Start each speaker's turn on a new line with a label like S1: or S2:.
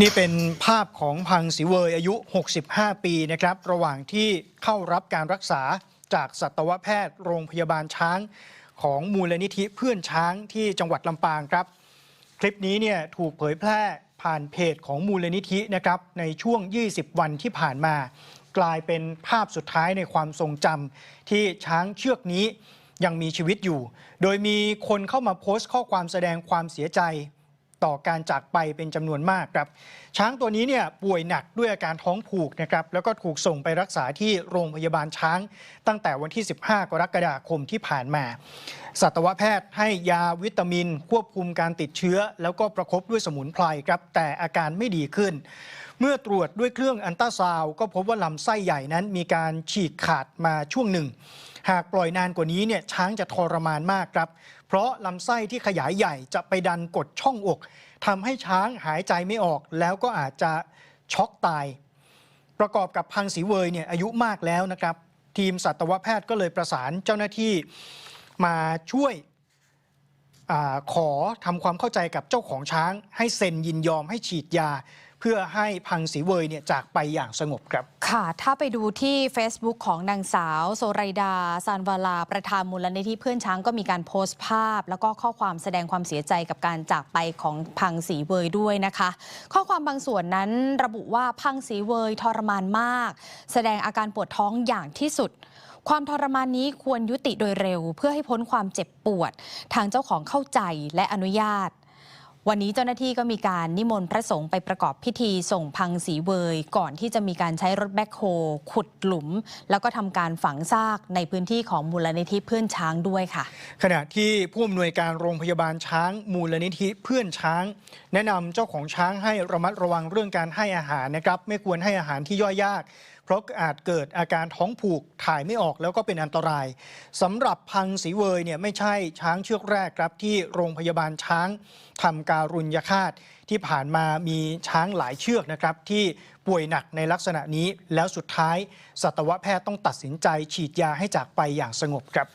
S1: นี่เป็นภาพของพังสีเวยอายุ 65 ปีนะครับ ระหว่างที่เข้ารับการรักษาจากสัตวแพทย์โรงพยาบาลช้าง ของมูลนิธิเพื่อนช้างที่จังหวัดลำปางครับ คลิปนี้เนี่ยถูกเผยแพร่ผ่านเพจของมูลนิธินะครับในช่วง 20 วันที่ผ่านมา กลายเป็นภาพสุดท้ายในความทรงจำที่ช้างเชือกนี้ยังมีชีวิตอยู่ โดยมีคนเข้ามาโพสต์ข้อความแสดงความเสียใจ ต่อการจากไปเป็นจำนวนมากครับ ช้างตัวนี้เนี่ยป่วยหนักด้วยอาการท้องผูกนะครับแล้วก็ถูกส่งไปรักษาที่โรงพยาบาลช้าง ตั้งแต่วันที่ 15 กรกฎาคมที่ผ่านมา สัตวแพทย์ให้ยาวิตามิน ควบคุมการติดเชื้อ แล้วก็ประคบด้วยสมุนไพรครับแต่อาการไม่ดีขึ้น เมื่อตรวจด้วยเครื่องอันตราซาวก็พบว่าลำไส้ใหญ่นั้นมีการฉีกขาดมาช่วงหนึ่ง หากปล่อยนานกว่านี้เนี่ยช้างจะทรมานมากครับ เพราะลำไส้ที่ขยายใหญ่จะไปดันกดช่องอกทำให้ช้างหายใจไม่ออก แล้วก็อาจจะช็อกตาย ประกอบกับพังสีเวยเนี่ยอายุมากแล้วนะครับ ทีมสัตวแพทย์ก็เลยประสานเจ้าหน้าที่มาช่วยอขอทำความเข้าใจกับเจ้าของช้าง ให้เซ็นยินยอมให้ฉีดยา เพื่อให้พังสีเวยเนี่ยจากไปอย่างสงบครับ
S2: ค่ะ ถ้าไปดูที่ Facebook ของนางสาวโซไรดาซานวาลา ประธานมูลนิธิเพื่อนช้างก็มีการโพสต์ภาพ แล้วก็ข้อความแสดงความเสียใจกับการจากไปของพังสีเวยด้วยนะคะ ข้อความบางส่วนนั้นระบุว่าพังสีเวยทรมานมาก แสดงอาการปวดท้องอย่างที่สุดความทรมานนี้ควรยุติโดยเร็ว เพื่อให้พ้นความเจ็บปวด ทางเจ้าของเข้าใจและอนุญาต วันนี้เจ้าหน้าที่ก็มีการนิมนต์พระสงฆ์ไปประกอบพิธีส่งพังสีเวย ก่อนที่จะมีการใช้รถแบ็คโฮขุดหลุม แล้วก็ทำการฝังซากในพื้นที่ของมูลนิธิเพื่อนช้างด้วยค่ะ
S1: ขณะที่ผู้อำนวยการโรงพยาบาลช้างมูลนิธิเพื่อนช้าง แนะนำเจ้าของช้างให้ระมัดระวังเรื่องการให้อาหารนะครับ ไม่ควรให้อาหารที่ย่อยยากเพราะอาจเกิดอาการท้องผูกถ่ายไม่ออกแล้วก็เป็นอันตรายสำหรับพังสีเวยเนี่ยไม่ใช่ช้างเชือกแรกครับที่โรงพยาบาลช้างทำการุญยฆาตที่ผ่านมามีช้างหลายเชือกนะครับที่ป่วยหนักในลักษณะนี้แล้วสุดท้ายสัตวแพทย์ต้องตัดสินใจฉีดยาให้จากไปอย่างสงบครับ